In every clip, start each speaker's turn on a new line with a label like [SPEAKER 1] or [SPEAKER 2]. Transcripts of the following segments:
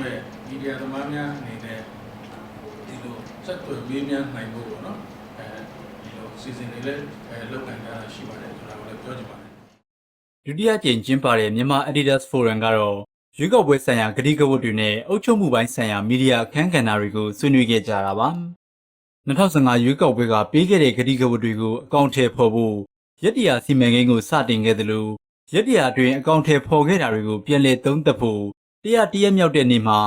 [SPEAKER 1] မဲ့မီဒီယာသမားများအနေနဲ့ဒီလိုစက်သွယ်မေးမြန်းနိုင်ဖို့ပေါ့နော်အဲဒီလိုစီစဉ်တွေလည်းအဲလုပ်နိုင်တာရှိပါတယ်ဆိုတာကိုလည်းပြောချင်ပါတယ်
[SPEAKER 2] ဒုတိယကြိမ်ကျင်းပတဲ့မြန်မာ Adidas Forum ကတော့ရွေးကောက်ပွဲဆိုင်ရာကတိကဝတ်တွေနဲ့အုပ်ချုပ်မှုပိုင်းဆိုင်ရာမီဒီယာအခမ်းကဏ္ဍတွေကိုဆွေးနွေးခဲ့ကြတာပါ2015ရွေးကောက်ပွဲကပေးခဲ့တဲ့ကတိကဝတ်တွေကိုအကောင့်ထဲပေါ်ဖို့ရက်တရာစီမံကိန်းကိုစတင်ခဲ့သလို ရက်တရာအတွင်းအကောင့်ထဲပေါ်ခဲ့တာတွေကိုပြန်လည်သုံးသပ်ဖို့တရားတရက်မြောက်တဲ့နေ့မှာ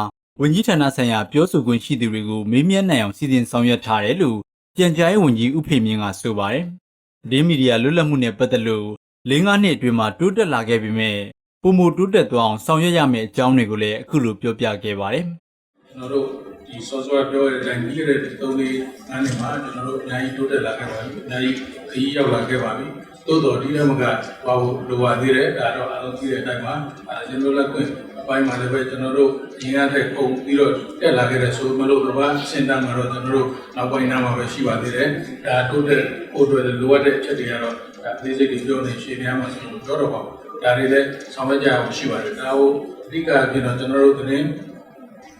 [SPEAKER 2] ဝန်ကြီးဌာနဆိုင်ရာပြောဆိုခွင့်ရှိသူတွေကိုမေးမြန်းနိုင်အောင်စီစဉ်ဆောင်ရွက်ထားတယ်လို့ပြန်ကြားရေးဝန်ကြီးဦးဖေမြင့်ကဆိုပါတယ်။ဒီမီဒီယာလွတ်လပ်မှုနဲ့ပတ်သက်လို့၄၅နှစ်အတွင်းမှာတိုးတက်လာခဲ့ပေမဲ့ပုံမတိုးတက်သွားအောင်ဆောင်ရွက်ရမယ့်အကြောင်းတွေကိုလည်းအခုလိုပြောပြခဲ့ပါတယ်
[SPEAKER 1] ကျွန်တော်တို့ ဒီစောစောပြောတဲ့အတိုင်းပြီးခဲ့တဲ့သုံးလေးအားနေမှာကျွန်တော်တို့အများကြီးတိုးတက်လာခဲ့ပါပြီအများကြီးခရီးရောက်လာခဲ့ပါပြီသို့တော်ဒီလည်းမကဘာလို့လိုပါသေးတယ်ဒါတော့အားလုံးသိတဲ့အတိုင်းမှာအဲကျွန်တော်လက်ကွင်းအပိုင်းမှာလည်းပဲကျွန်တော်တို့ရင်းရတဲ့ပုံပြီးတော့တက်လာခဲ့တဲ့ဆိုမလို့တော့စင်တန်းမှာတော့ကျွန်တော်တို့နောက်ပိုင်းနားမှာပဲရှိပါသေးတယ်ဒါတိုးတက်ဖို့အတွက်လိုအပ်တဲ့အချက်တွေကတော့ဒါအသေးစိတ်တွေပြောနေရှင်းပြမှာဆိုလို့ပြောတော့ပါဘူးဒါတွေလည်းဆောင်ရွက်ကြအောင်ရှိပါတယ်ဒါကိုအဓိကပြင်တော့ကျွန်တော်တို့သတင်း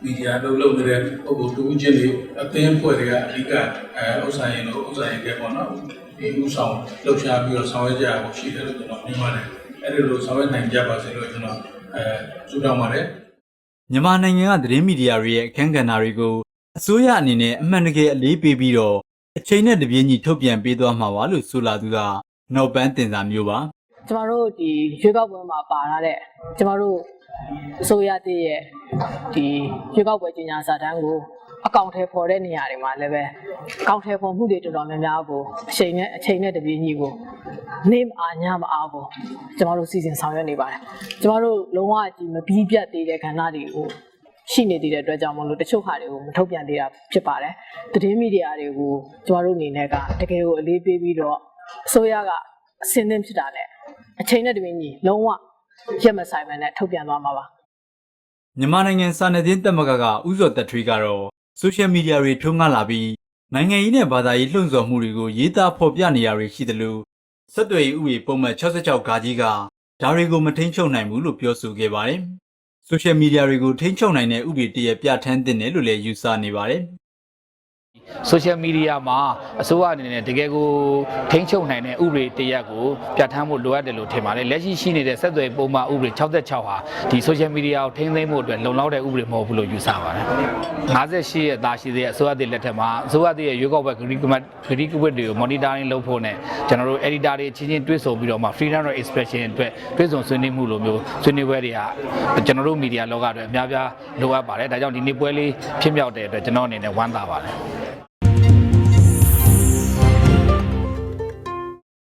[SPEAKER 1] မီဒီယာလုပ်လုပ်နေတဲ့ပုံပုံတူးချင်းတွေအသင်းဖွဲ့တွေကအဓိကအဲဥစ္စာရင်လို့ဥစ္စာရင်ကပေါ့နော်ဒီဥဆောင်လှုပ်ရှားပြီးတော့ဆောင်ရွက်ကြရဖို့ရှိတယ်လို့ကျွန်တော်မြင်ပါတယ်အဲ့ဒီလိုဆောင်ရွက်နိုင်ကြပါစေလို့ကျွန်တော်အဲဆုတောင်းပါတယ်။
[SPEAKER 2] မြန်မာနိုင်ငံကသတင်းမီဒီယာတွေရဲ့အခမ်းကဏ္ဍတွေကိုအစိုးရအနေနဲ့အမှန်တကယ်အလေးပေးပြီးတော့အချိန်နဲ့တပြေးညီထုတ်ပြန်ပေးသွားမှာပါလို့ဆိုလာသူကနော်ပန်းတင်စာမျိုးပါ
[SPEAKER 3] ကျမတို့ဒီရွေးကောက်ပွဲမှာပါလာတဲ့ကျမတို့အစိုးရတည်းရဲ့ဒီရွေးကောက်ပွဲကြီးညာစာတမ်းကိုအကောင့်ထဲပေါ်တဲ့နေရာတွေမှာလည်းပဲအကောင့်ထဲပေါ်မှုတွေတော်တော်များများကိုအချိန်နဲ့အချိန်နဲ့တပြေးညီကိုနေမအားညမအားကိုကျမတို့စီစဉ်ဆောင်ရွက်နေပါတယ်ကျမတို့လုံးဝဒီမပြီးပြတ်သေးတဲ့ကဏ္ဍတွေကိုရှိနေသေးတဲ့အတွက်ကြောင့်မလို့တချို့ဟာတွေကိုမထုတ်ပြန်သေးတာဖြစ်ပါတယ်သတင်းမီဒီယာတွေကိုကျမတို့အနေနဲ့ကတကယ်ကိုအလေးပေးပြီးတော့အစိုးရက အစင်းသင်းဖြစ်တာနဲ့အချိန်နဲ့တပြင်းညီလုံးဝရက်မဆိုင်မနဲ့ထုတ်ပြန်သွားမှာပါ။
[SPEAKER 2] မြန်မာနိုင်ငံစာနယ်ဇင်းတက်မကကဥဇော်တက်ထွေးကတော့ဆိုရှယ်မီဒီယာတွေထုံးကားလာပြီးနိုင်ငံရေးနဲ့ဘာသာရေးလှုံ့ဆော်မှုတွေကိုရေးသားဖော်ပြနေရတွေရှိတယ်လို့ဆက်သွယ်ရေးဥပဒေပုံမှန်66ဂါကြီးကဒါတွေကိုမထိန်ချုပ်နိုင်ဘူးလို့ပြောဆိုခဲ့ပါတယ်။ဆိုရှယ်မီဒီယာတွေကိုထိန်ချုပ်နိုင်တဲ့ဥပဒေတရက်ပြဋ္ဌာန်းတင်တယ်လို့လည်းယူဆနေပါတယ်။
[SPEAKER 4] social media မှာအစိုးရအနေနဲ့တကယ်ကိုထိန်းချုပ်နိုင်တဲ့ဥပဒေတရက်ကိုပြဋ္ဌာန်းဖို့လိုအပ်တယ်လို့ထင်ပါတယ်လက်ရှိရှိနေတဲ့ဆက်သွယ်ပုံမှန်ဥပဒေ66ဟာဒီ social media ကိုထိန်းသိမ်းဖို့အတွက်လုံလောက်တဲ့ဥပဒေမဟုတ်ဘူးလို့ယူဆပါတယ်58ရဲ့သားရှိသေးတဲ့အစိုးရတည်လက်ထက်မှာအစိုးရတည်ရဲ့ရွေးကောက်ပွဲဂရီကမတ်ဂရီကဝတ်တွေကို monitoring လုပ်ဖို့နဲ့ကျွန်တော်တို့ editor တွေချင်းချင်းတွေ့ဆုံပြီးတော့မှ freedom of expression အတွက်တွေ့ဆုံဆွေးနွေးမှုလိုမျိုးဆွေးနွေးပွဲတွေကကျွန်တော်တို့ media လောကအတွက်အများပြားလိုအပ်ပါတယ်ဒါကြောင့်ဒီနေ့ပွဲလေးဖြစ်မြောက်တဲ့အတွက်ကျွန်တော်အနေနဲ့ဝမ်းသာပါတယ်